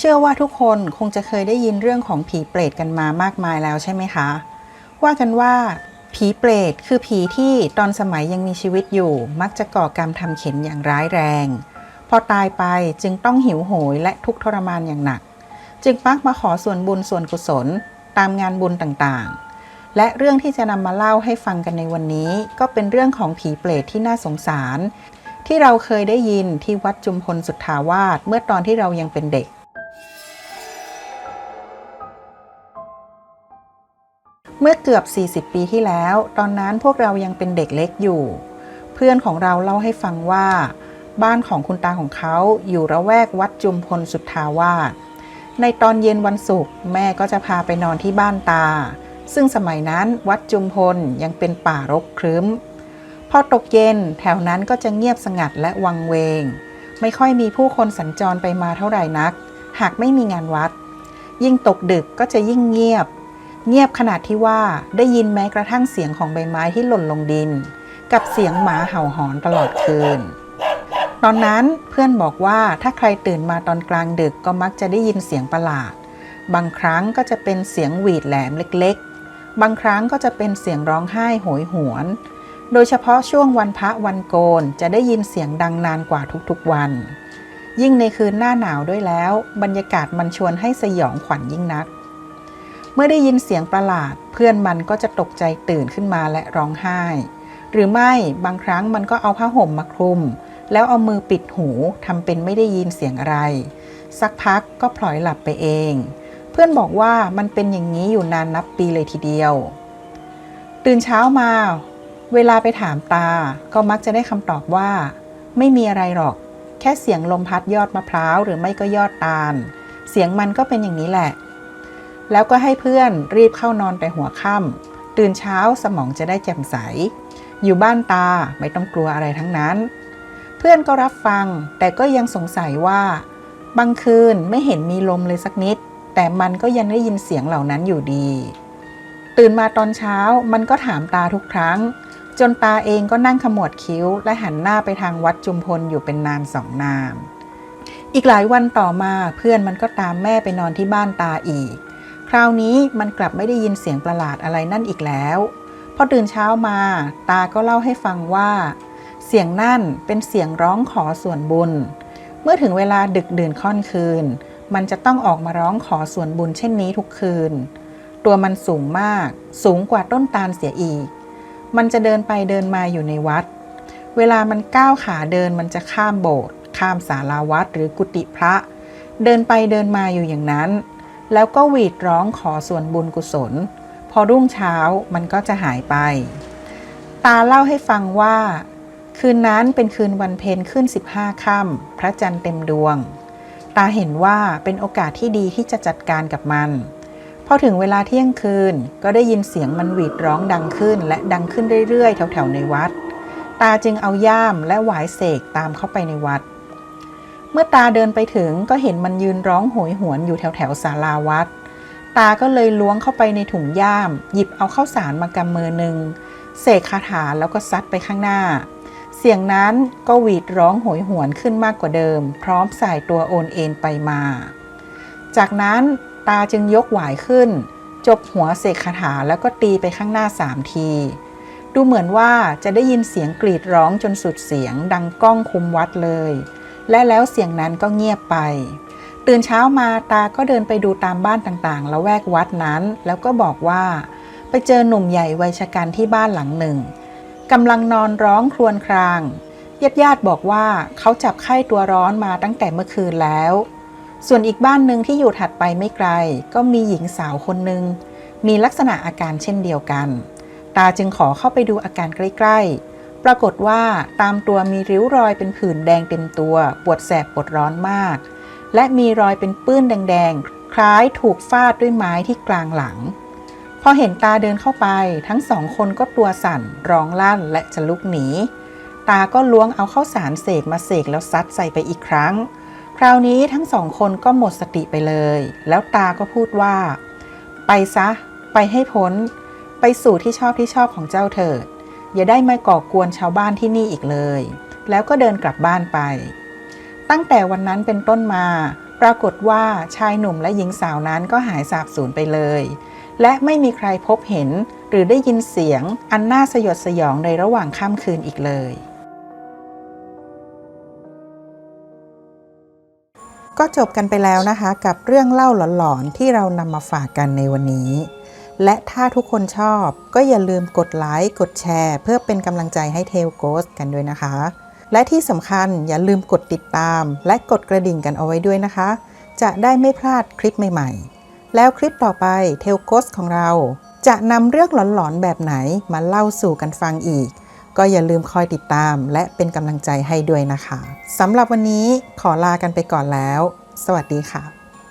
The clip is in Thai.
เชื่อว่าทุกคนคงจะเคยได้ยินเรื่องของผีเปรตกันมามากมายแล้วใช่ไหมคะ ว่ากันว่า ผีเปรตคือผีที่ตอนสมัยยังมีชีวิตอยู่ มักจะก่อกรรมทำเข็นอย่างร้ายแรง พอตายไปจึงต้องหิวโหยและทุกทรมานอย่างหนัก จึงมักมาขอส่วนบุญส่วนกุศล ตามงานบุญต่างๆ และเรื่องที่จะนำมาเล่าให้ฟังกันในวันนี้ ก็เป็นเรื่องของผีเปรตที่น่าสงสาร ที่เราเคยได้ยินที่วัดจุมพลสุทธาวาสเมื่อตอนที่เรายังเป็นเด็ก เมื่อเกือบ 40 ปีที่แล้ว ตอนนั้นพวกเรายังเป็นเด็กเล็กอยู่ เพื่อนของเราเล่าให้ฟังว่า บ้านของคุณตาของเขาอยู่ระแวกวัดจุมพลสุทธาวาสในตอนเย็นวันศุกร์แม่ก็จะพาไปนอนที่บ้านตา ซึ่งสมัยนั้นวัดจุมพลยังเป็นป่ารกครึ้ม พอตกเย็นแถวนั้นก็จะเงียบสงัดและวังเวง ไม่ค่อยมีผู้คนสัญจรไปมาเท่าไหร่นัก หากไม่มีงานวัด ยิ่งตกดึกก็จะยิ่งเงียบ เงียบขนาดที่ว่าได้ยินแม้กระทั่งเสียงของใบไม้ที่หล่นลงดิน กับเสียงหมาเห่าหอนตลอดคืน ตอนนั้นเพื่อนบอกว่าถ้าใครตื่นมาตอนกลางดึกก็มักจะได้ยินเสียงประหลาด บางครั้งก็จะเป็นเสียงหวีดแหลมเล็กๆ บางครั้งก็จะเป็นเสียงร้องไห้โหยหวน โดยเฉพาะช่วงวันพระวันโกนจะได้ยินเสียงดังนานกว่าทุกๆวัน ยิ่งในคืนหน้าหนาวด้วยแล้ว บรรยากาศมันชวนให้สยองขวัญยิ่งนัก มื่อได้ยินเสียงประหลาด เพื่อนมันก็จะตกใจตื่นขึ้นมาและร้องไห้ หรือไม่บางครั้งมันก็เอาผ้าห่มมาคลุม แล้วเอามือปิดหูทำเป็นไม่ได้ยินเสียงอะไร สักพักก็พลอยหลับไปเอง เพื่อนบอกว่ามันเป็นอย่างนี้อยู่นานนับปีเลยทีเดียว ตื่นเช้ามา เวลาไปถามตา ก็มักจะได้คำตอบว่า ไม่มีอะไรหรอก แค่เสียงลมพัดยอดมะพร้าวหรือไม่ก็ยอดตาล เสียงมันก็เป็นอย่างนี้แหละ แล้วก็ให้เพื่อนรีบเข้านอนแต่หัวค่ำตื่นเช้าสมองจะได้แจ่มใส อยู่บ้านตาไม่ต้องกลัวอะไรทั้งนั้น เพื่อนก็รับฟังแต่ก็ยังสงสัยว่าบางคืนไม่เห็นมีลมเลยสักนิด แต่มันก็ยังได้ยินเสียงเหล่านั้นอยู่ดี ตื่นมาตอนเช้ามันก็ถามตาทุกครั้ง จนตาเองก็นั่งขมวดคิ้ว และหันหน้าไปทางวัดจุมพลอยู่เป็นนานสองนานอีกหลายวันต่อมาเพื่อนมันก็ตามแม่ไปนอนที่บ้านตาอีก คราวนี้มันกลับไม่ได้ยินเสียงประหลาดอะไรนั่นอีกแล้วพอตื่นเช้ามา ตาก็เล่าให้ฟังว่า เสียงนั่นเป็นเสียงร้องขอส่วนบุญ เมื่อถึงเวลาดึกดื่นค่อนคืน มันจะต้องออกมาร้องขอส่วนบุญเช่นนี้ทุกคืน ตัวมันสูงมาก สูงกว่าต้นตาลเสียอีก มันจะเดินไปเดินมาอยู่ในวัด เวลามันก้าวขาเดินมันจะข้ามโบสถ์ข้ามศาลาวัดหรือกุฏิพระ เดินไปเดินมาอยู่อย่างนั้น แล้วก็หวีดร้องขอส่วนบุญกุศล พอรุ่งเช้ามันก็จะหายไป ตาเล่าให้ฟังว่า คืนนั้นเป็นคืนวันเพ็ญขึ้น 15ค่ำพระจันทร์เต็มดวง ตาเห็นว่าเป็นโอกาสที่ดีที่จะจัดการกับมัน พอถึงเวลาเที่ยงคืนก็ได้ยินเสียงมันหวีดร้องดังขึ้นและดังขึ้นเรื่อยๆ แถวๆในวัด ตาจึงเอาย่ามและหวายเสกตามเข้าไปในวัด เมื่อตาเดินไปถึงก็เห็นมันยืนร้องโหยหวนอยู่แถวแถวศาลาวัด ตาก็เลยล้วงเข้าไปในถุงย่าม หยิบเอาข้าวสารมากำมือหนึ่งเสกคาถาแล้วก็ซัดไปข้างหน้า เสียงนั้นก็หวีดร้องโหยหวนขึ้นมากกว่าเดิม พร้อมสายตัวโอนเอ็นไปมา จากนั้นตาจึงยกหวายขึ้น จบหัวเสกคาถาแล้วก็ตีไปข้างหน้าสามที ดูเหมือนว่าจะได้ยินเสียงกรีดร้องจนสุดเสียงดังก้องคุมวัดเลย และแล้วเสียงนั้นก็เงียบไป ตื่นเช้ามาตาก็เดินไปดูตามบ้านต่างๆ แล้วแวกวัดนั้น แล้วก็บอกว่า ไปเจอหนุ่มใหญ่วัยชะกันที่บ้านหลังหนึ่งกำลังนอนร้องครวญครางญาติญาติบอกว่าเขาจับไข้ตัวร้อนมาตั้งแต่เมื่อคืนแล้ว ส่วนอีกบ้านหนึ่งที่อยู่ถัดไปไม่ไกล ก็มีหญิงสาวคนหนึ่งมีลักษณะอาการเช่นเดียวกัน ตาจึงขอเข้าไปดูอาการใกล้ๆ ปรากฏว่าตามตัวมีริ้วรอยเป็นผื่นแดงเต็มตัว ปวดแสบปวดร้อนมาก และมีรอยเป็นปื้นแดงๆ คล้ายถูกฟาดด้วยไม้ที่กลางหลัง พอเห็นตาเดินเข้าไป ทั้งสองคนก็ตัวสั่น ร้องลั่นและจะลุกหนี ตาก็ล้วงเอาข้าวสารเสกมาเสกแล้วซัดใส่ไปอีกครั้ง คราวนี้ทั้งสองคนก็หมดสติไปเลย แล้วตาก็พูดว่า ไปซะ ไปให้พ้น ไปสู่ที่ชอบที่ชอบของเจ้าเถิด อย่าได้มาก่อกวนชาวบ้านที่นี่อีกเลย แล้วก็เดินกลับบ้านไป ตั้งแต่วันนั้นเป็นต้นมา ปรากฏว่าชายหนุ่มและหญิงสาวนั้นก็หายสาบสูญไปเลย และไม่มีใครพบเห็นหรือได้ยินเสียงอันน่าสยดสยองในระหว่างค่ำคืนอีกเลย ก็จบกันไปแล้วนะคะ กับเรื่องเล่าหลอนๆที่เรานำมาฝากกันในวันนี้ และถ้าทุกคนชอบ ก็อย่าลืมกดไลค์กดแชร์ เพื่อเป็นกำลังใจให้เทลโกสกันด้วยนะคะ และที่สำคัญอย่าลืมกดติดตาม และกดกระดิ่งกันเอาไว้ด้วยนะคะ จะได้ไม่พลาดคลิปใหม่ๆ แล้วคลิปต่อไปเทลโกสของเรา จะนำเรื่องหลอนๆแบบไหนมาเล่าสู่กันฟังอีก ก็อย่าลืมคอยติดตาม และเป็นกำลังใจให้ด้วยนะคะสำหรับวันนี้ขอลากันไปก่อนแล้ว สวัสดีค่ะ